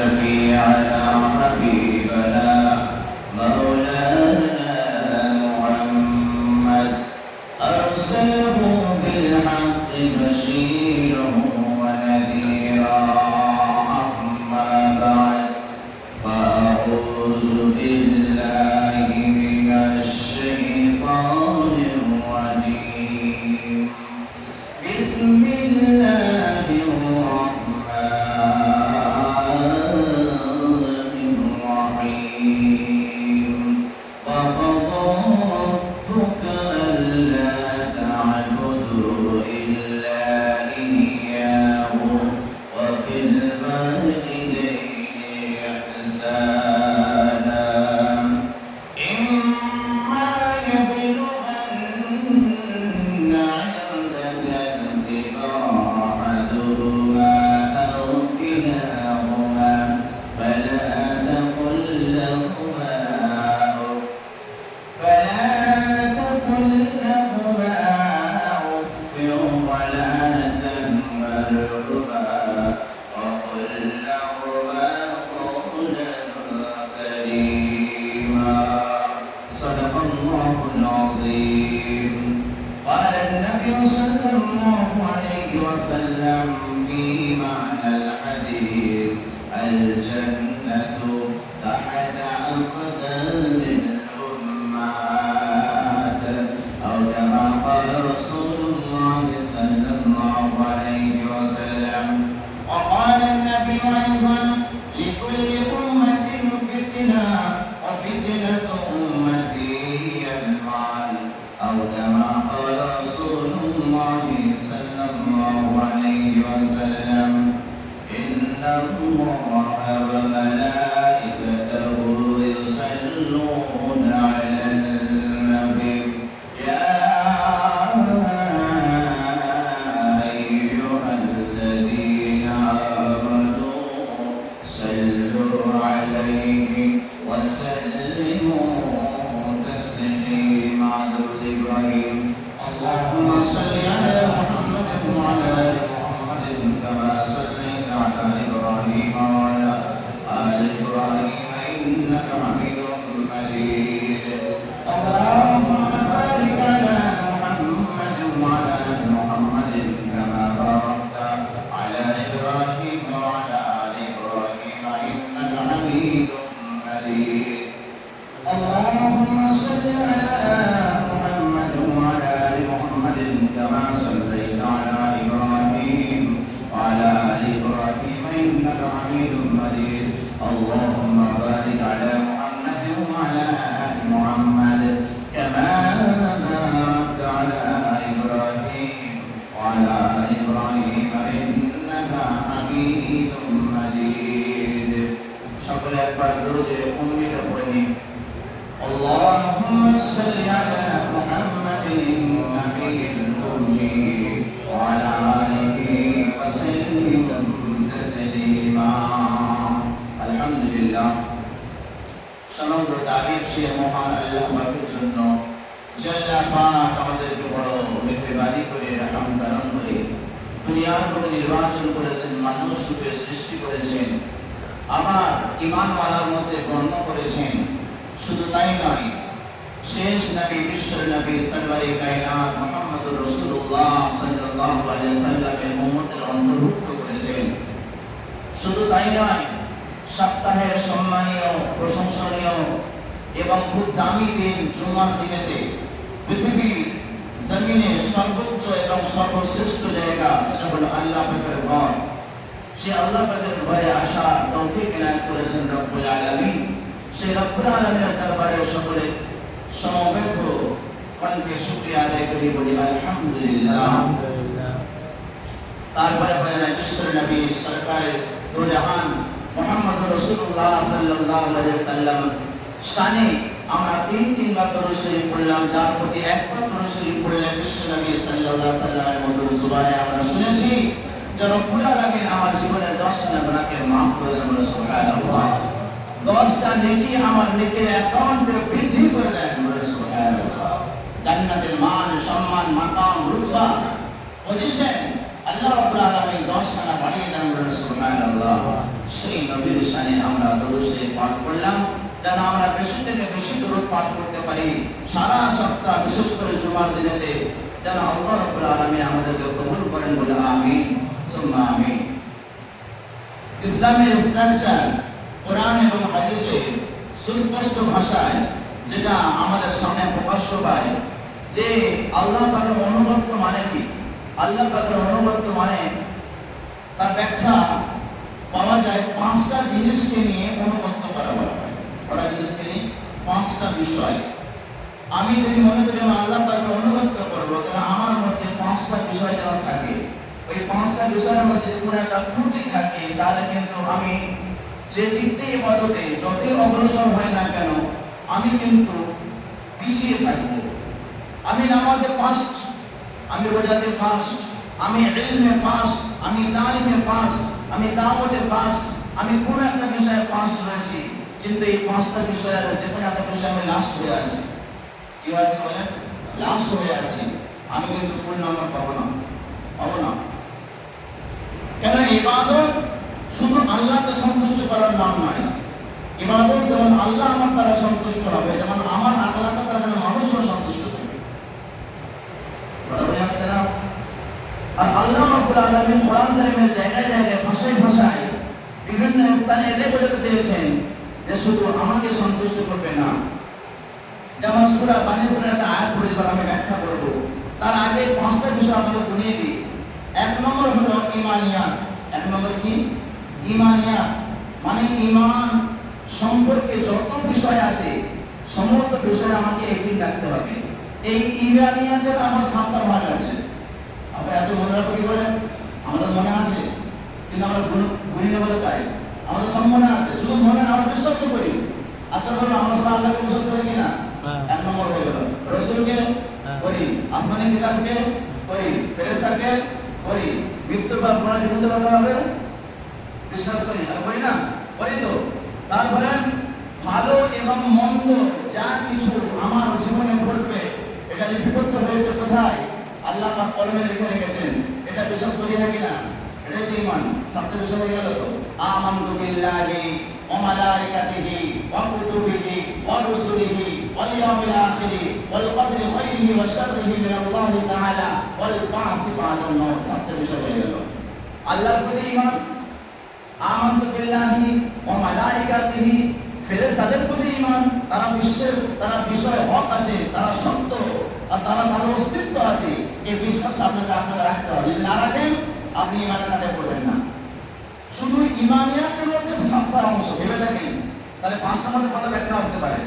Jeffy. আমাদেরকে বড় মেহরবানি করে রহম করম করে দুনিয়ার মধ্যে নির্বাচন করেছেন মানুষ রূপে সৃষ্টি করেছেন। আমার ইমানওয়ালার মধ্যে গণ্য করেছেন শুধু তাই নয়, শেষ নবী বিশ্ব নবী সরওয়ারে কায়নাত মুহাম্মদুর রাসূলুল্লাহ সাল্লাল্লাহু সাল্লামের উম্মতের অন্তর্ভুক্ত করেছেন শুধু তাই নয় সপ্তাহের সম্মানীয়, প্রশংসনীয়, এবং খুব দামি দিন জুমার দিনেতে পৃথিবীর জমিনে সর্বোচ্চ এবং সর্বশ্রেষ্ঠ জায়গা সেটা হলো আল্লাহ পাকের ঘর। সে আল্লাহ পাকের ঘরে আসা তৌফিক এনায়ত করেছেন রব্বুল আলামিন। সেই রব্বুল আলামিনের দরবারে সকলে সমবেত কণ্ঠে শুকরিয়া আদায় করি বলি আলহামদুলিল্লাহ। তারপরে বলেন বিশ্ব নবী সরকারে দোজাহান মোহাম্মদ রসুল্লাহ আলাইহি সাল্লাম শানে আমরা তিন তিনবার দরুদ শরীফ পড়লাম, যার প্রতি একবার দরুদ শরীফ পড়লে বিশ্ব নবী সাল্লাল্লাহু আলাইহি সাল্লামের মধুর জুবানে আমরা শুনেছি যে রব্বুল আলামিন আমার জীবনের দশটা গুনাহকে মাফ করে দেন বলে সুবহানাল্লাহ। দশটা নেকি আমার নেকির অ্যাকাউন্টে বৃদ্ধি করে দেন বলে সুবহানাল্লাহ। জান্নাতের মান, সম্মান, মাকাম রুতবা পজিশন আল্লাহ রাব্বুল আলামিন 10 খানা বাড়িয়ে দান করেন সুবহানাল্লাহ। সেই নবীর শানে আমরা দরুদ শরীফ পাঠ করলাম। যেন আমরা বেশি থেকে বেশি দরুদ পাঠ করতে পারি। সারা সপ্তাহ বিশেষ করে জুমার দিনেতে যেন আল্লাহ রাব্বুল আলামিন আমাদেরকে কবুল করেন বলে সুম্মা আমিন। ইসলামের স্ট্রাকচার কোরআন এবং হাদিসে সুস্পষ্ট ভাষায় যেটা আমাদের সামনে প্রকাশ্য পায়, যে আল্লাহ পাকের অনুগত্য মানে কি? আল্লাহ পাকের অনুগত্য মানে তার ব্যাখ্যা পাওয়া যায় পাঁচটা জিনিসকে নিয়ে অনুগত্য করা বলা হয় কটা জিনিসকে নিয়ে পাঁচটা বিষয়, আমি যদি মনে করি আমি আল্লাহ পাকের অনুগত্য করব, তাহলে আমার মধ্যে পাঁচটা বিষয় যেন থাকে। ওই পাঁচটা বিষয়ের মধ্যে কোনো একটা ত্রুটি থাকে, তাহলে কিন্তু আমি যে দিক দিয়ে ইবাদতে যতই অগ্রসর হয় না কেন, আমি কিন্তু পিছিয়ে থাকব। আমি নামাজে ফার্স্ট আমি রোজাতে ফার্স্ট আমি ইলমে ফার্স্ট আমি তালিমে ফার্স্ট আমি দাওয়াতে ফার্স্ট আমি কোনো একটা বিষয়ে ফার্স্ট রয়েছি। কিন্তু এই পাঁচটা বিষয়ের যে কোনো একটা বিষয়ে আমি লাস্ট হয়ে আছি। কি হয়েছে বলেন? লাস্ট হয়ে আছি। আমি কিন্তু ফুল নাম্বার পাবো না। পাবো না। কেন ইবাদত শুধু আল্লাহকে সন্তুষ্ট করার নাম নয়। ইবাদত যেমন আল্লাহ আমার দ্বারা সন্তুষ্ট হবে, যেমন আমার আল্লাহটা দ্বারা যেন মানুষও সন্তুষ্ট হবে। বোঝা যাচ্ছে না? আর আল্লাহ রাব্বুল আলামিন কোরআন কারীমের জায়গায় জায়গায় ভাষায় ভাষায় বিভিন্ন স্থানে এটাই বোঝাতে চেয়েছেন শুধু আমাকে সন্তুষ্ট করবে না। যেমন সূরা বানী সূরা একটা আয়াত পড়ে তার আমি ব্যাখ্যা করব। তার আগে পাঁচটা বিষয় আপনাকে বুঝিয়ে দিই। এক নম্বর হলো ইমানিয়াত। এক নম্বর কি? ইমানিয়াত। মানে ইমান সম্পর্কে যত বিষয় আছে, সমস্ত বিষয় আমাকে একই রাখতে হবে। এই ইমানিয়াতের আমার সাতটা ভাগ আছে। আমরা এত মনে রাখব কি বলেন? আমাদের মনে আছে। কিন্তু আমরা গুনি না বলে তাই। আমাদের সব মনে আছে শুধু মনে আমরা বিশ্বাস করি। আচ্ছা বলুন আমরা সবাই আল্লাহকে বিশ্বাস করি কিনা? হ্যাঁ। এক নম্বর হয়ে গেল। রসুলকে হ্যাঁ। করি আসমানি কিতাবকে করি ফেরেশতাকে করি। মৃত্যু বা পুনর্জীবিত হতে হবে? বিশ্বাস করি আর করি না? করি তো। তারপরে ভালো এবং মন্দ যা কিছু আমার জীবনে ঘটবে এটা লিপিবদ্ধ হয়েছে কোথায়? আল্লাহ কলমে লিখে রেখেছেন। এটা বিশ্বাস করি হয় কিনা? এটাই তো ইমান সাতটা বিষয় হয়ে গেল তো আমানতু বিল্লাহি ওয়া মালাইকাতিহি ওয়া কুতুবিহি ওয়া রুসুলিহি ওয়াল ইয়াউমিল আখিরি ওয়াল কদরি খাইরিহি ওয়া শাররিহি মিন আল্লাহ তাআলা ওয়াল বা'সি বা'দাল মাউত সাতটা বিষয় হয়ে গেল আল্লাহর প্রতি ইমান আমানতু বিল্লাহি ওয়া মালাইকাতিহি ফেরেশতাদের প্রতি ঈমান, তারা বিশ্বাস তারা বিষয় হক আছে, তারা সত্য, আর তারা তাদের অস্তিত্ব আছে, এই বিশ্বাসটা আপনাকে আপনারা রাখতে হবে। যদি না রাখেন আপনি ঈমানের কাছে পড়বেন না। শুধু ঈমানিয়াতের মধ্যে সাতটা অংশ, ভেবে দেখেন। তাহলে পাঁচটা মধ্যে কত ব্যাখ্যা আসতে পারে?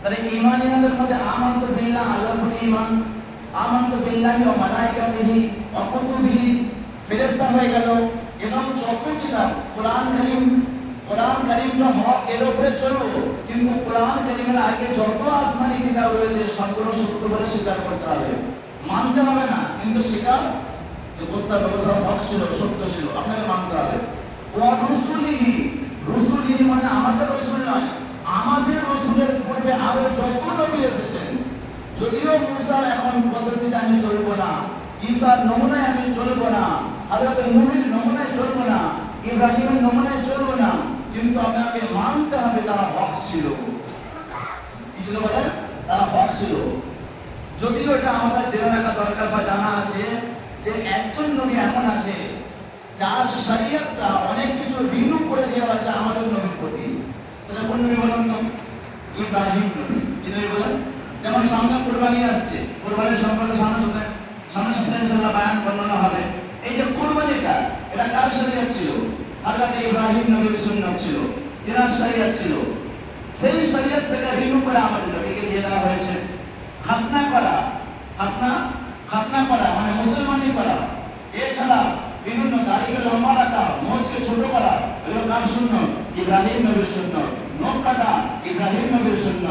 তাহলে ঈমানিয়াতের মধ্যে আমানতু বিল্লাহ আল্লাহর প্রতি ঈমান আমানতু বিল্লাহি ওয়া মালাইকাতিহি ওয়া কুতুবিহি হয়ে গেল। এবং যত কিতাব, কোরআন কারীম, কোরআন কারীমটা হক এর উপরে চলবো কিন্তু কোরআন কারীমের আগে যত আসমানি কিতাব রয়েছে, সবগুলো সত্য বলে স্বীকার করতে হবে। মানতে হবে না, কিন্তু স্বীকার যে হবে ওসব হক ছিল, সত্য ছিল, আপনাকে মানতে হবে। ও রসুলিহি রসুলিহি মানে আমাদের রসুল নয়, আমাদের রসুলের পূর্বে আরও যত নবী এসেছেন, যদিও মুসার এখন পদ্ধতিতে আমি চলবো না, ঈসার নমুনায় আমি চলবো না, হযরত নূহের নমুনায় চলবো না, ইব্রাহিমের নমুনায় চলবো না, কিন্তু আপনাকে মানতে হবে তারা হক ছিল। কি ছিল বলেন? তারা হক ছিল। যদিও এটা আমাদের জেনে রাখা দরকার বা জানা আছে যে একজন নবী এমন আছে, যার শরীয়তটা অনেক কিছু রিনু করে দেওয়া হয়েছে আমাদের নবীর প্রতি। সেটা কোন নবী বলেন তো? ইব্রাহিম নবী। কি নবী বলেন? যেমন সামনে কুরবানি আসছে, কুরবানির সম্পর্কে সামনে সপ্তাহে সামনে সপ্তাহে ইনশাআল্লাহ বায়ান বর্ণনা হবে। এই যে কুরবানিটা, এটা কার শরীয়ত ছিল? হযরত ইব্রাহিম নবীর সুন্নাত ছিল। তিনার শরীয়ত ছিল। সেই শরীয়ত থেকে রিনু করে আমাদের নবীকে দিয়ে দেওয়া হয়েছে। খাতনা করা। খাতনা খাতনা করা মানে মুসলমানি করা এছাড়া বিভিন্ন দাড়িকে লম্বা রাখা মোজকে ছোট করা, এগুলো কার শূন্য, ইব্রাহিম নবীর শূন্য নখ কাটা, ইব্রাহিম নবীর শূন্য।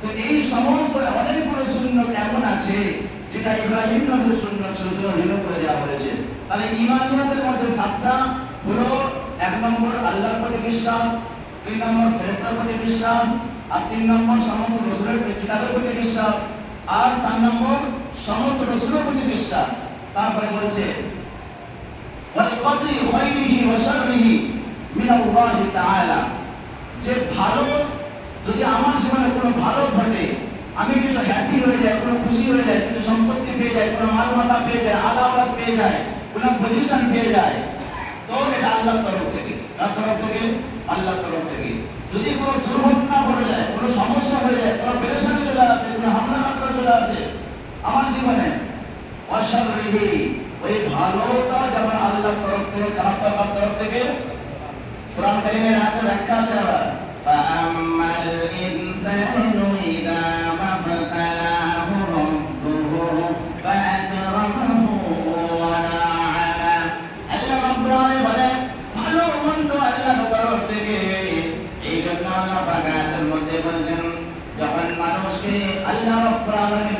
তো এই সমস্ত অনেকগুলো শূন্য এমন আছে, যেটা ইব্রাহিম নবীর শূন্য ছিল সেটা ঋণ করে দেওয়া হয়েছে। তাহলে ইমানিয়াতের মধ্যে সাতটা হলো, এক নম্বর আল্লাহর প্রতি বিশ্বাস, দুই নম্বর ফেরেস্তার প্রতি বিশ্বাস, আর তিন নম্বর সমস্ত রসুলের কিতাবের প্রতি বিশ্বাস, আর চার নম্বর সমস্ত রসুলের প্রতি বিশ্বাস। তারপরে বলছে খায়রিহি ওয়া শাররিহি মিন আল্লাহ তাআলা। যে ভালো যদি আমার জীবনে কোনো ভালো ঘটে, আমি কিছু হ্যাপি হয়ে যাই, কোনো খুশি হয়ে যায় কিছু সম্পত্তি পেয়ে যায় কোনো মাল মালমাতা পেয়ে যায় আলাপাত পেয়ে যায় কোনো পজিশন পেয়ে যায় তো এটা আল্লাহর তরফ থেকে। কার তরফ থেকে? আল্লাহর তরফ থেকে। যদি কোনো দুর্ঘটনা ঘটে যায়, কোনো সমস্যা হয়ে যায়, কোনো পেরেশানি চলে আসে, কোনো হামলা খাতরা চলে আসে, আমার জীবনে অশাররিহি ওই ভালোটা যেমন আল্লাহর তরফ থেকে খারাপটা কার তরফ থেকে কোরআন কারিমের আয়াতের ব্যাখ্যা আছে আবার فأما الإنسان إذا ما ابتلاه ربه فأكرمه ونعمه আল্লাহ রাব্বুল আলামিন বলেন ভালো মন্দ আল্লাহর তরফ থেকে এই জন্য আল্লাহ পাক আয়াতের মধ্যে বলছেন যখন মানুষকে আল্লাহ রাব্বুল আলামিন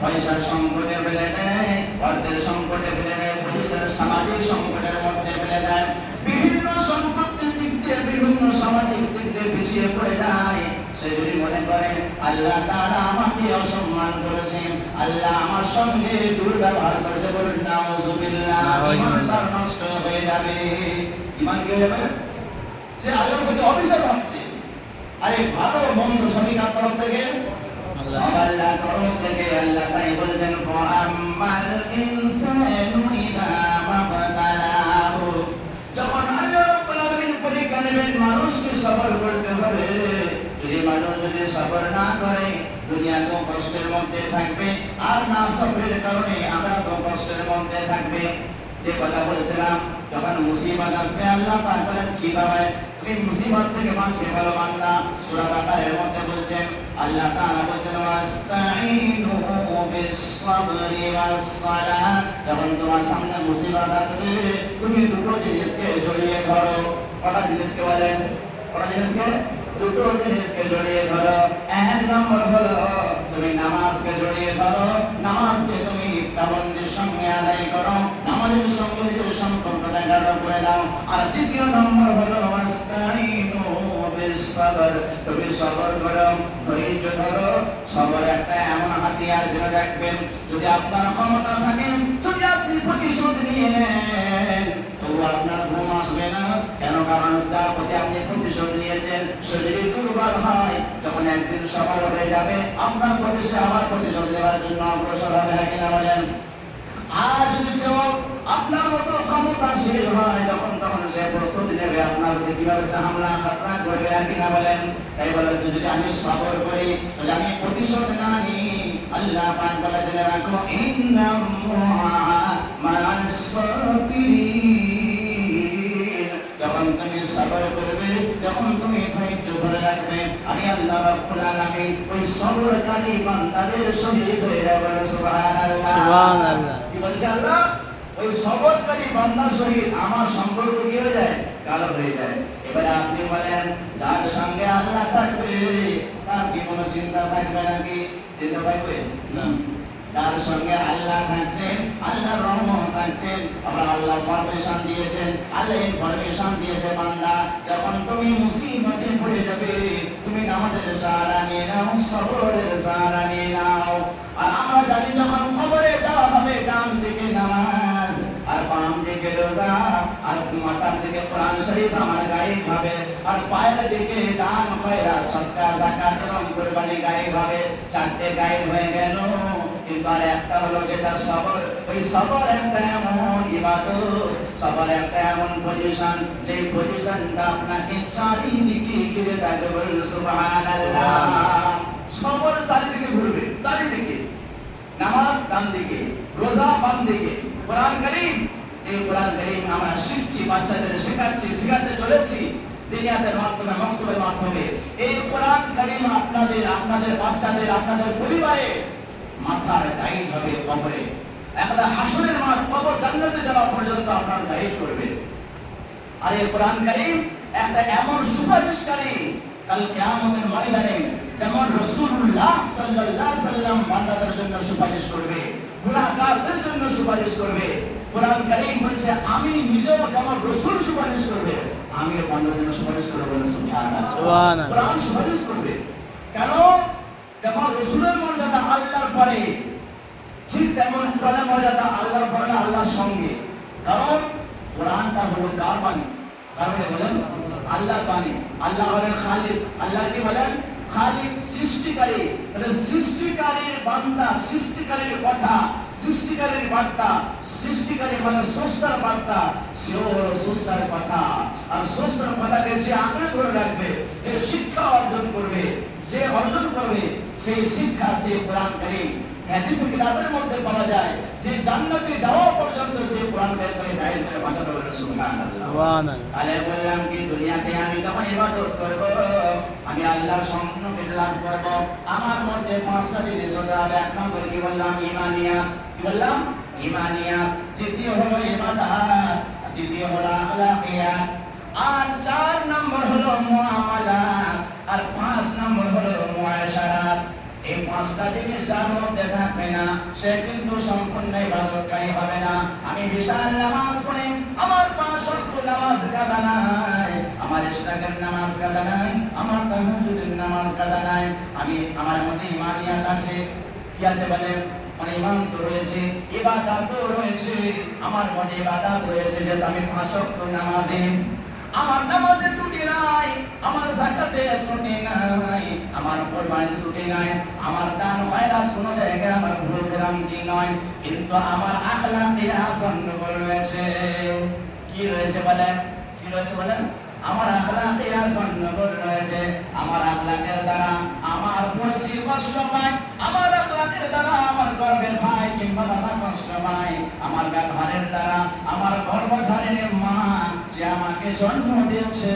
পয়সার সংকটে ফেলে দেয় অর্থের সংকটে ফেলে দেয় পুলিশের সামাজিক সংকটের মধ্যে ফেলে দেয়। বিভিন্ন সম্পত্তির দিক দিয়ে বিভিন্ন সামাজিক দিক দিয়ে পিছিয়ে পড়ে যায়। সে যদি মনে করে আল্লাহ তাআলা আমাকে অসম্মান করেছেন আল্লাহ আমার সঙ্গে দুর্ব্যবহার করেছে বলুন নাউজুবিল্লাহ ইমান তার নষ্ট হয়ে যাবে। ইমান কি হয়ে যাবে? সে আল্লাহর প্রতি হচ্ছে আরে ভালো মন্দ সবই কার তরফ থেকে মানুষকে সবর করতে হবে। যদি না করে দুনিয়াতেও কষ্টের মধ্যে থাকবে। আর না সবরের কারণে আমরা তো কষ্টের মধ্যে থাকবে। যে কথা বলছিলাম, যখন মুসিবত আসবে, আল্লাহ পাক বলেন কীভাবে তুমি মুসিবত থেকে বাঁচবে ভালো বান্দা? সূরা বাকারের মধ্যে বলছেন আল্লাহ তাআলা বলছেন ওয়াস্তাইনু বিস-সাবরি ওয়াস-সালাহ। যখন তোমার সামনে মুসিবত আসবে, তুমি দুটো জিনিসকে জড়িয়ে ধরো। কটা জিনিসকে বলেন কটা জিনিসকে? দুটো জিনিসকে জড়িয়ে ধরো। এক নম্বর হলো, তুমি নামাজকে জড়িয়ে ধরো। নামাজকে তুমি পাবন্দের সঙ্গে আদায় করো। নামাজের সঙ্গে নিজের সম্পর্কটা গাঢ় করে দাও আর দ্বিতীয় নম্বর হলো আস্তাইনু বিস-সাবর তুমি সবর করো ধৈর্য ধরো। সবর একটা এমন হাতিয়ার যেটা রাখবেন, যদি আপনার ক্ষমতা থাকে, যদি আপনি প্রতিশোধ নিয়ে নেন, তবু আপনার ঘুম আসবে না। কেন? কারণ যার প্রতি আপনি প্রতিশোধ নিয়েছেন যদি দুর্বল হয়, যখন একদিন সফল হয়ে যাবে, আপনার প্রতি সে আবার প্রতিশোধ নেওয়ার জন্য অগ্রসর হবে কিনা বলেন? আর যদি যখন তখন তুমি সবর করবে, যখন তুমি ধৈর্য ধরে রাখবে, আমি আল্লাহ রাব্বুল আলামিন ওই সবরকারী বান্দাদের শহীদ হয়ে যাবে সুবহানাল্লাহ। বলছে, আল্লাহ, ওই সবরকারী বান্দার সহিত আমার সম্পর্ক কি হয়ে যায়? কালো হয়ে যায়। এবারে আপনি বলেন, যার সঙ্গে আল্লাহ থাকবে, তার কি কোনো চিন্তা থাকবে নাকি? চিন্তা থাকবে? না। যার সঙ্গে আল্লাহ থাকছেন আল্লাহ রহমত থাকছেন, আবার আল্লাহ পারমিশন দিয়েছেন, আল্লাহ ইনফরমেশন দিয়েছে বান্দা, যখন তুমি মুসিবতে পড়ে যাবে, তুমি নামাজের সাহারা নিয়ে নাও, সবরের সাহারা নিয়ে নাও। আর আমরা জানি যখন খবরে যাওয়া হবে ডান দিকে নামাজ আর বাম দিকে রোজা আর মাথার দিকে কোরআন শরীফ আমার গায়ে খাবে আর পায়ের দিকে দান খয়রা এবং কুরবানি গায়ে খাবে চারটে গায়ে হয়ে গেল আর একটা হলো যেটা সবর। ওই সবর একটা এমন ইবাদত সবর একটা এমন পজিশন যে পজিশনটা আপনাকে চারিদিকে ঘিরে থাকবে বলুন সুবহানাল্লাহ। সবর চারিদিকে ঘুরবে চারিদিকে। নামাজ ডান দিকে, রোজা বাম দিকে। কোরআন করিম, যে কোরআন করিম আমরা শিখছি, বাচ্চাদের শেখাচ্ছি, শেখাতে চলেছি দুনিয়াদের মাধ্যমে মাধ্যমে। এই কোরআন করিম আপনাদের আপনাদের বাচ্চাদের, আপনাদের পরিবারে মাথার গাইড হবে কবরে। একটা হাসনের মাঠ, কবর জান্নাতে যাওয়া পর্যন্ত আপনার গাইড করবে। আর এই কোরআন করিম একটা এমন সুপারিশকারী, কাল কিয়ামতের ময়দানে যেমন রাসূলুল্লাহ সাল্লাল্লাহু সাল্লাম বান্দাদের জন্য সুপারিশ করবে গুনাহগারদের জন্য সুপারিশ করবে। কোরআন করিম বলছে আমি নিজেও যেমন রাসূল সুপারিশ করবে আমি বান্দাদের জন্য সুপারিশ করব সুবহানাল্লাহ। কোরআন সুপারিশ করবে। কেন যেমন রাসূলের মর্যাদা আল্লাহর পরে ঠিক তেমন কোরআনের মর্যাদা আল্লাহর পরে আল্লাহর সঙ্গে। কারণ কোরআনটা হলো কার বাণী। কার বাণী বলেন আল্লাহর বাণী। আল্লাহ হলেন খালিক। আল্লাহ কি বলেন? খালিক সৃষ্টিকারী তাহলে সৃষ্টিকারীর বান্দা সৃষ্টিকারীর কথা সৃষ্টিকারীর বার্তা সৃষ্টিকারী মানে স্রষ্টার বার্তা সেও হলো স্রষ্টার কথা। আর স্রষ্টার কথাকে যে আঁকড়ে ধরে রাখবে যে শিক্ষা অর্জন করবে যে অর্জন করবে সেই শিক্ষা সে কোরআন করিম হাদিসের কিতাবের মধ্যে পাওয়া যায় যে জান্নাতে যাওয়া পর্যন্ত সে কোরআন বের করে গায়ের করে বাঁচাতে পারে সুবহানাল্লাহ। সুবহানাল্লাহ। তাহলে বললাম কি দুনিয়াতে আমি যখন ইবাদত করব। আমি আল্লাহর সম্মান লাভ করব। আমার মধ্যে পাঁচটা জিনিস হতে হবে। এক নম্বর কি বললাম? ইমানিয়া। কি বললাম? ইমানিয়া। দ্বিতীয় হলো ইবাদত দ্বিতীয় হলো আখলাকিয়াত। আর চার নম্বর হলো মুআমালাত। আর পাঁচ নম্বর হলো মুআশারাত। এই পাঁচটা জিনিস যার মধ্যে থাকবে না, সে কিন্তু সম্পূর্ণ ইবাদতকারী হবে না। আমি বিশাল নামাজ পড়ি। আমার পাঁচ ওয়াক্ত নামাজ কাদা নাই। আমার ইশরাকের নামাজ কাদা নাই, আমার তাহাজ্জুদের নামাজ কাদা নাই। আমি, আমার মধ্যে ইমানিয়াত আছে। কি আছে বলেন? মানে ইমান তো রয়েছে, ইবাদত রয়েছে। আমার মধ্যে ইবাদত রয়েছে যে আমি পাঁচ ওয়াক্ত নামাজে, আমার নামাজে ত্রুটি নাই, আমার জাকাতে ত্রুটি নাই, আমার কোরবানিতে ত্রুটি নাই, আমার দান খয়রাত কোনো জায়গায় আমার ভুল ভ্রান্তি নয়, কিন্তু আমার আখলাকে গন্ডগোল রয়েছে। কি রয়েছে বলেন? কি রয়েছে বলেন? আমার আখলাকে গন্ডগোল রয়েছে। আমার আখলাকের দ্বারা আমার পড়শি কষ্ট পায়, আমার আখলাকের দ্বারা আমার গর্বের ভাই কিংবা দাদা কষ্ট পায়। আমার ব্যবহারের দ্বারা আমার গর্ভধারিণী মা যে আমাকে জন্ম দিয়েছে,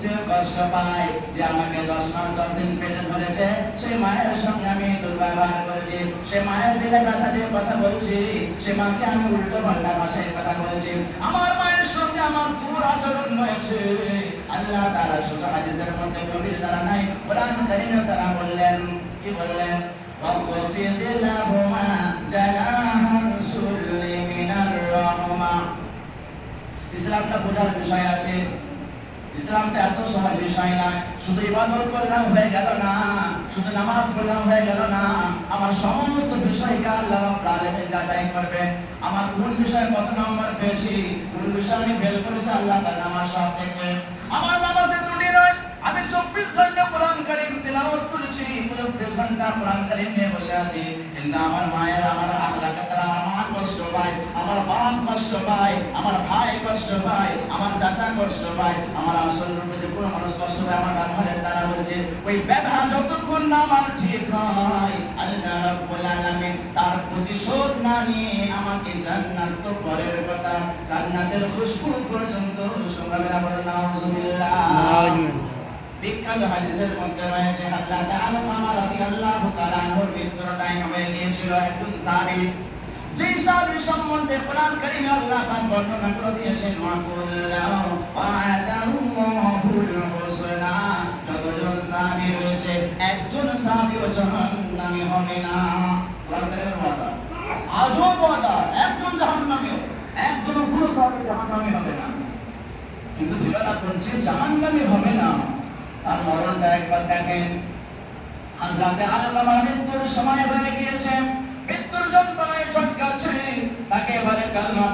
সে কষ্ট পায়। যে আমাকে দশ মাস, দশ দিন পেটে ধরেছে, সে মায়ের সঙ্গে আমি দুর্ব্যবহার করেছি। সে মায়ের দিলে ব্যথা দিয়ে কথা বলছি, সে মাকে আমি উল্টো পাল্টা ভাষায় কথা বলছি। আমার মায়ের সঙ্গে আমার দূর আচরণ হয়েছে আল্লাহ তাআলা শুধু হাদিসের মধ্যে গভীর দ্বারা নাই কোরআন কারীমে তারা বললেন কি বললেন وَخْفِضْ لَهُمَا جَنَاحَ الذُّلِّ مِنَ الرَّحْمَةِ ইসলামটা বোঝার বিষয় আছে ইসলামটা এত সহজ বিষয় না শুধু ইবাদত করলাম হয়ে গেল না শুধু নামাজ পড়লাম হয়ে গেল না আমার সমস্ত বিষয়কে আল্লাহ রাব্বুল আলামিন যাচাই করবেন আমার কোন বিষয়ে কত নম্বর পেয়েছি কোন বিষয়ে আমি ফেল করেছি আল্লাহ তাআলা আমার সব দেখবেন আমার নামাজে ত্রুটি নয় আমি চব্বিশ ঘণ্টা কোরআন কারিম তেলাওয়াত কোরআন নিয়ে বসে কিন্তু আমার মায়ের, আমার তারা আমার কষ্ট পায়, আমার বাপ কষ্ট পায়, আমার ভাই কষ্ট পায়, আমার চাচা কষ্ট পায়, আমার আসল রূপে যে মানুষ কষ্ট পায়, আমার দ্বারা বলছে, ওই যতক্ষণ না আমার ঠিক হয়, আল্লাহ রাব্বুল আলামিন তার প্রতিশোধ না নিয়ে আমাকে জান্নাত তো পরের কথা, জান্নাতের খুশবু পর্যন্ত শোনাবে বিখ্যাত হাদিসের মধ্যে রয়েছে, আল্লাহ তাআলা আমার রাদিয়াল্লাহু তাআলা আনহুর মৃত্যুর টাইম হয়ে গিয়েছিল একজন সম্বন্ধে কোরআন করে দিয়েছেন মাকুল্লাহু ওয়াদাল্লাহুল রয়েছে, একজন সাহাবীও জাহান্নামী হবে না। আজও ওয়াদা একজন জাহান্নামী একজন কোনো সাহাবী জাহান্নামী হবে না। কিন্তু ভেবে রাখুন যে জাহান্নামী হবে না। তার মরণটা একবার দেখেন। হাজরাতে আল্লামার মৃত্যুর সময় হয়ে গিয়েছে। মৃত্যুর যন্ত্রণায় ছটকাচ্ছে। তাকে এবারে কালমা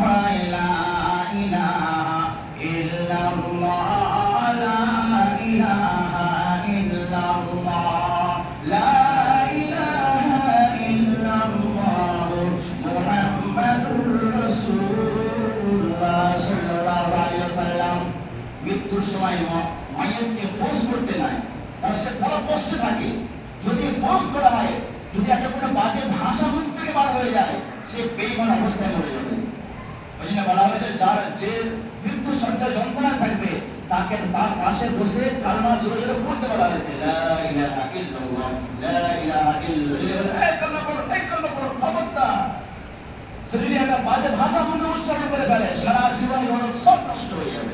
ওয়াসাল্লাম। মৃত্যুর সময় ফোর্স করতে নাই। তার সে বড় কষ্ট থাকে। যদি ফোর্স করা হয়, যদি একটা কোনো বাজে ভাষা মুখ থেকে বার হয়ে যায়, সে বেইমান অবস্থায় মরে যাবে। এখানে বলা হয়েছে, যার যে মৃত্যু সজ্জা যন্ত্রণা থাকবে, তাকে তার পাশে বসে কালমা জোরে জোরে পড়তে বলা হয়েছে, লা ইলাহা ইল্লাল্লাহ, লা ইলাহা ইল্লাল্লাহ। এই কালমা পড়ো, এই সে যদি একটা বাজে ভাষা মধ্যে উচ্চারণ করে ফেলে, সারা জীবন সব নষ্ট হয়ে যাবে।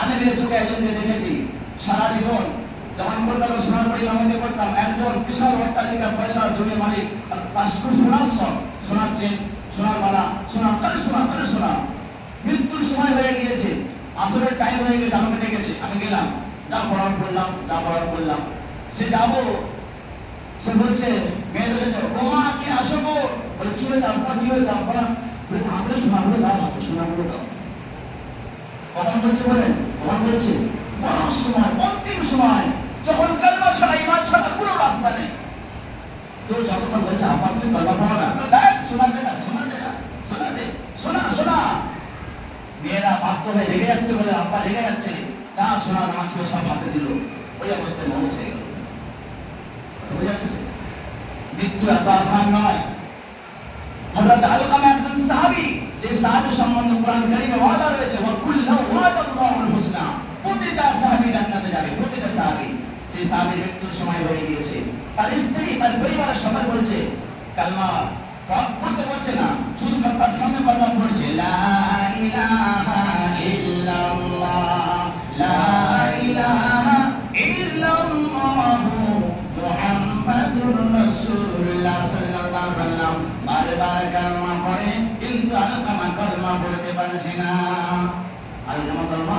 আমি নিজের চোখে একজনকে দেখেছি সারা জীবন যখন কলকাতা সোনার বাড়ি আমাদের করতাম। একজন বিশাল অট্টালিকা পয়সা জমি মালিক আর শুধু সোনার সব সোনার চেন, সোনার মালা, সোনার খালি সোনা খালি সোনা। মৃত্যুর সময় হয়ে গিয়েছে। আসরের টাইম হয়ে গেছে আমাকে ডেকেছে আমি গেলাম, যা পড়ার করলাম যা পড়ার করলাম সে যাব, সে বলছে মেয়েদের ও মা কি আসো গো? বলে, কি হয়েছে আপনার কি হয়েছে আপনার বলে, তাড়াতাড়ি সোনাগুলো দাও, আমাকে সোনাগুলো দাও। কখন বলছে বলেন কখন বলছে মরার সময়, অন্তিম সময়, যখন কালমা ছাড়া, ইমান ছাড়া কোনো রাস্তা নেই। তো যতক্ষণ বলছে আপা তুমি কালমা পড়ো না? দেখ শোনা দে না শোনা দে না শোনা দে, শোনা শোনা। মেয়েরা বাধ্য হয়ে লেগে যাচ্ছে বলে আপা লেগে যাচ্ছে। যা, শোনা আমার ছিল সব হাতে দিল। ওই অবস্থায় মৌত হয়ে গেল। মৃত্যু এত আসান নয়। হযরত আলকামা একজন সাহাবী, যে সাহাবী সম্বন্ধে কোরআন কারীমে ওয়াদা রয়েছে, ওয়া ওয়াদাল্লাহুল হুসনা। প্রতিটা সাহাবী জান্নাতে যাবে, প্রতিটা সাহাবী। সেই সাহাবীর মৃত্যুর সময় হয়ে গিয়েছে। তার স্ত্রী, তার পরিবারের সবাই বলছে, কালমা পাঠ করতে বলছে না শুধু তার সামনে কালমা পড়ছে, লা ইলাহা ইল্লাল্লাহ, লা ইলাহা ইল্লাল্লাহ মুহাম্মাদুর রাসূলুল্লাহ সাল্লাল্লাহু আলাইহি বারবার কালমা পড়ে, কিন্তু আলকামা কালমা পড়তে পারছে না। আলকামা কালমা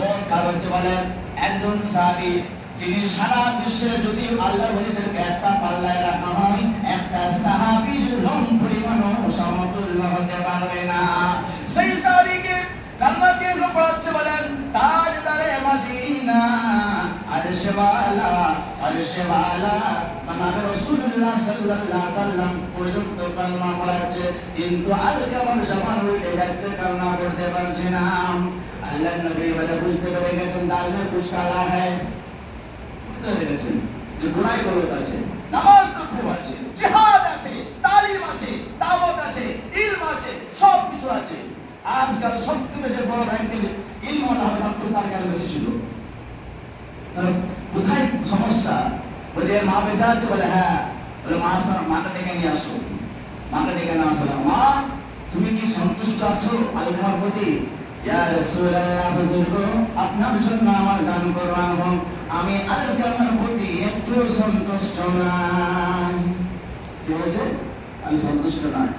মন কার হচ্ছে বলেন একজন সাহাবী যিনি সারা বিশ্বের যদি আল্লাহ বলিদেরকে একটা পাল্লায় রাখা হয়, একটা সাহাবীর লোম পরিমাণ সমতুল্য হতে পারবে না। সেই সাহাবীকে কালমাকে পড়াচ্ছে বলেন মদিনা আরশে ওয়ালা মানব রাসূলুল্লাহ সাল্লাল্লাহু সাল্লাম পর্যন্ত কালমা পড়াচ্ছে, কিন্তু আলকামার জবান উল্টে যাচ্ছে, কালমা পড়তে পারছে না। আল্লাহ নবী বলে বুঝতে পেরে গেছেন দাল মে কুছ কালা বুঝতে পেরে গেছেন যে গুনাহ গলত আছে নামাজ তো খুব আছে জিহাদ আছে তালিম আছে দাওয়াত আছে ইলম আছে সব কিছু আছে আজকাল সবথেকে যে বড় র্যাঙ্কের ইলম ওয়ালা হবে তার তার জ্ঞান বেশি ছিল তাহলে কোথায় সমস্যা ওই মা বেঁচে আছে বলে হ্যাঁ বলে মা মাকে ডেকে নিয়ে আসো মাকে ডেকে না আসলে মা তুমি কি সন্তুষ্ট আছো আল্লাহর প্রতি আপনার জন্য আমার জান কোরবান হোক আমি আল্লাহর প্রতি একটু সন্তুষ্ট নাই। কি হয়েছে? আমি সন্তুষ্ট নাই।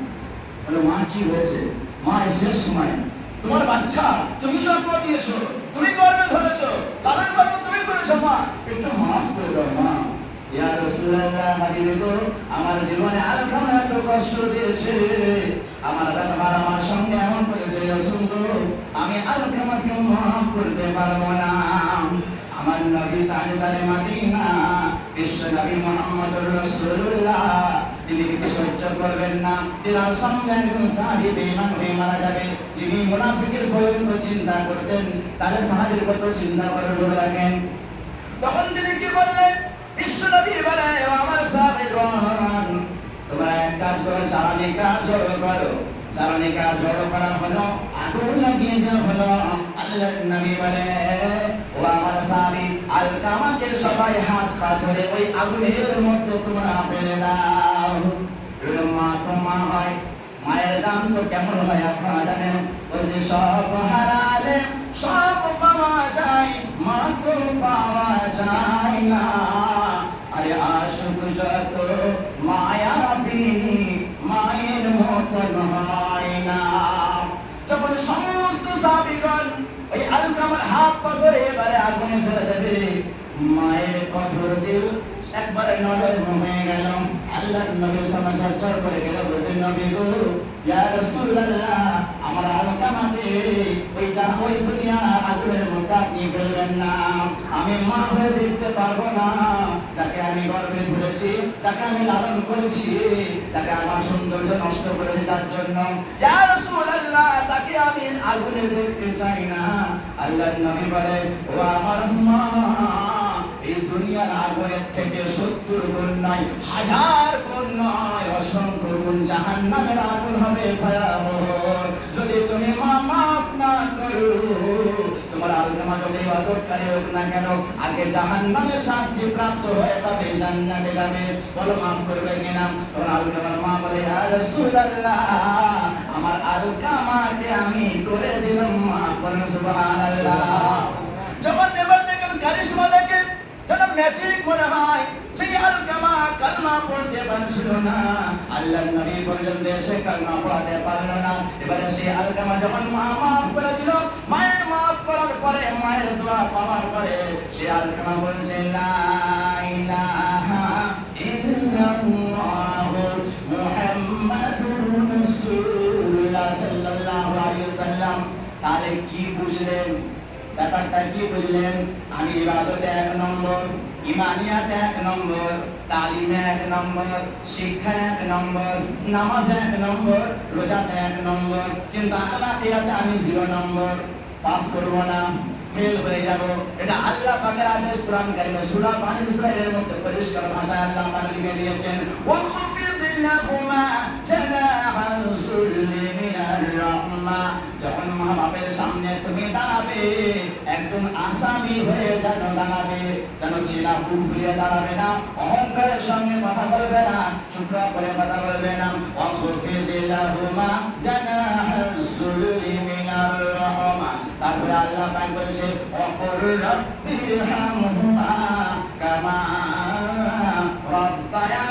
বলে, মা, কি হয়েছে? মা শেষ সময়। তোমার বাচ্চা, তুমি জন্ম দিয়েছ, তুমি গর্বে ধরেছো লালন পালন তুমি করেছ, মা। একটু মাফ করে দাও, মা। ইয়া রাসূলুল্লাহ, হাবিবে গো, আমার জীবনে আলখানা এত কষ্ট দিয়েছে। আমার সঙ্গে এমন করেছে রাসূল আমি আলখামাকে মাফ করতে পারব না। আমার নবী তাজদারে মাদিনা। বিশ্ব নবী মুহাম্মদুর রাসূলুল্লাহ। তিনি কি সহ্য করবেন না। তিনার একজন সাহাবী হয়ে মারা যাবে। যিনি মুনাফিকের পর্যন্ত চিন্তা করতেন, তাহলে সাহাবীর কত চিন্তা করে লোক রাখেন? তখন তিনি কি বললেন বিশ্ব নবী বলে, "ও আমার তোমরা এক কাজ করো, চালানি কাজ করো। কাজ জড়ো করা হলো, আগুন লাগিয়ে দেওয়া হলো আল্লাহ নবী বলে, ও আমার আলকামাকে সবাই হাত পা ধরে ওই আগুনের মধ্যে তোমরা ফেলে দাও। মা, তো মা হয়, মায়ের জান তো কেমন হয় আপনারা জানেন? ওই যে সব হারালে, সব পাওয়া যায়, মা তো পাওয়া যায় না। আরে আশুক যত মায়া বিনি মায়ের মতন হয়। আলকামার হাত পা ধরে এবারে আগুনে ফেলে দেবে। মায়ের কঠোর দিল, একবারে নরম হয়ে গেল আল্লাহ নবীর সামনে ঝরঝর করে গেল বলছেন নবী গো ইয়া আমি মা হয়ে দেখতে পারব না। যাকে আমি গর্বে ধরেছি, যাকে আমি লালন করেছি, যাকে আমার সৌন্দর্য নষ্ট করে যার জন্য। ইয়া তাকে আমি আগুনে দেখতে চাই না। আল্লাহর নবী বলে, ও আমার মা এই দুনিয়ার আগুনের থেকে সত্তর গুণ নয়, হাজার গুণ নয়, অসংখ্য গুণ জাহান নামের আগুন হবে ভয়াবহ। যদি তুমি মা মাফ না করো, তোমার আলগামা যদি ইবাদতকারী হোক না কেন, আগে জাহান নামে শাস্তি প্রাপ্ত হয়ে তবে জান্নাতে যাবে। বলো, মাফ করবে কিনা? তোমার আলগামার মা বলে, ইয়া রাসূলুল্লাহ, আমার আলকামাকে আমি করে দিলাম, মাফ করেন, সুবহানাল্লাহ। যখন নেবার দেখেন কারিশমা দেখেন ম্যাজিক মনে হয়, সেই আলকামা কালমা পড়তে পারছিল না। আল্লাহ নবী পর্যন্ত এসে কালমা পড়াতে পারল না। এবারে সেই আলকামা যখন মা মাফ করে দিল, মায়ের মাফ করার পরে মায়ের দোয়া পাওয়ার পরে সে আলকামা বলছে, লা ইলাহা ইল্লাল্লাহু মুহাম্মাদুর রাসূলুল্লাহ সাল্লাল্লাহু আলাইহি ওয়াসাল্লাম। তাহলে কি বুঝলেন? ব্যাপারটা কি বুঝলেন? আমি ইবাদতে এক নম্বর, ইমানিয়াতে এক নম্বর, তালিমে এক নম্বর শিক্ষা এক নম্বর, নামাজে এক নম্বর, রোজাতে এক নম্বর, কিন্তু আলাকিয়াতে আমি জিরো নম্বর। পাস করব না, ফেল হয়ে যাব। এটা আল্লাহ পাকের আদেশ কোরআন কারিমে সূরা বানী ইসরাঈলের মধ্যে পরিষ্কার ভাষায় আল্লাহ পাক লিখে দিয়েছেন ওয়াখফিদ লাহুমা জানাহাল যুল্লি রাহমা যখন মা বাপের সামনে তুমি দাঁড়াবে, একজন আসামি হয়ে যেন দাঁড়াবে, যেন বুক ফুলিয়ে দাঁড়াবে না, অহংকারের সঙ্গে কথা বলবে না চুপ করে কথা বলবে না তারপরে আল্লাহ বলছে অপর রব্বিরহামহুমা কামা রব্বায়ানি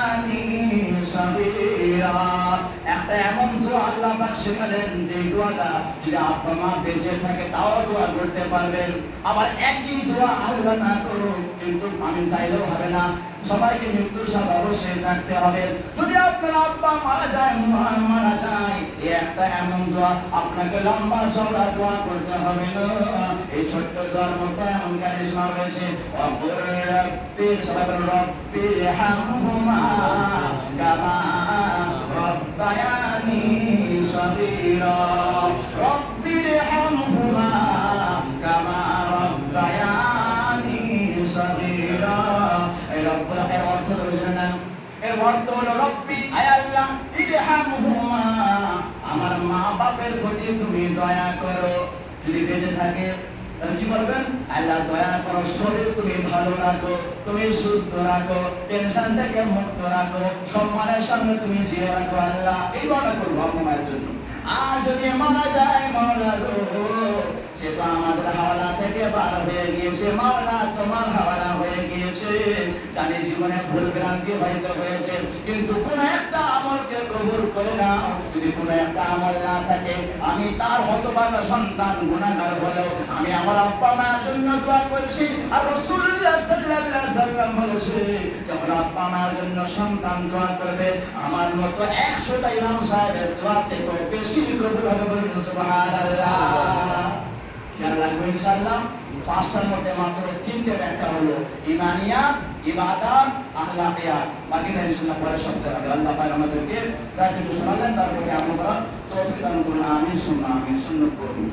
আল্লাহ পাক শেখালেন যে দোয়াটা যদি আব্বা মা বেঁচে থাকে, তাও দোয়া করতে পারবেন। আবার একই দোয়া আল্লাহ না করো কিন্তু আমি চাইলেও হবে না। সবাইকে মৃত্যুর সাথে অবশ্যই জানতে হবে। যদি আপনার আব্বা মারা যায়, মা মারা যায় এই একটা এমন দোয়া, আপনাকে লম্বা চওড়া দোয়া করতে হবে না। এই ছোট্ট দোয়ার মধ্যে এমন কারিশমা রয়েছে অপর রব্বির সবাই বলুন হামহুমা কামা রব্বায়ানি আমার মা বাপের প্রতি তুমি দয়া করো যদি বেঁচে থাকে কি বলবেন আল্লাহ দয়া করো শরীর তুমি ভালো রাখো তুমি সুস্থ রাখো টেনশন থেকে মুক্ত রাখো সম্মানের সঙ্গে তুমি জিয়ে রাখো আল্লাহ এই দোয়াটা করব আপনার জন্য আমি তার হতভাগা সন্তান গুণাগার হলেও আমি আমার আব্বা মায়ের জন্য দোয়া করছি। আর বলেছে, যখন আব্বা মায়ের জন্য সন্তান দোয়া করবে, আমার মতো 100টা ইমাম সাহেবের দোয়া থেকে বেশি কবুল হবে বলুন সুবহানাল্লাহ খেয়াল রাখব ইনশাআল্লাহ পাঁচটার মধ্যে মাত্র তিনটে ব্যাখ্যা হলো ইমানিয়া ইবাদাত আহলাকিয়াত বাকি নাই ইনশাআল্লাহ পরে সপ্তাহে হবে আল্লাহ পাক আমাদেরকে যা কিছু তার প্রতি আমরা তৌফিক দান করুন আমিন সুন্নাহ করুন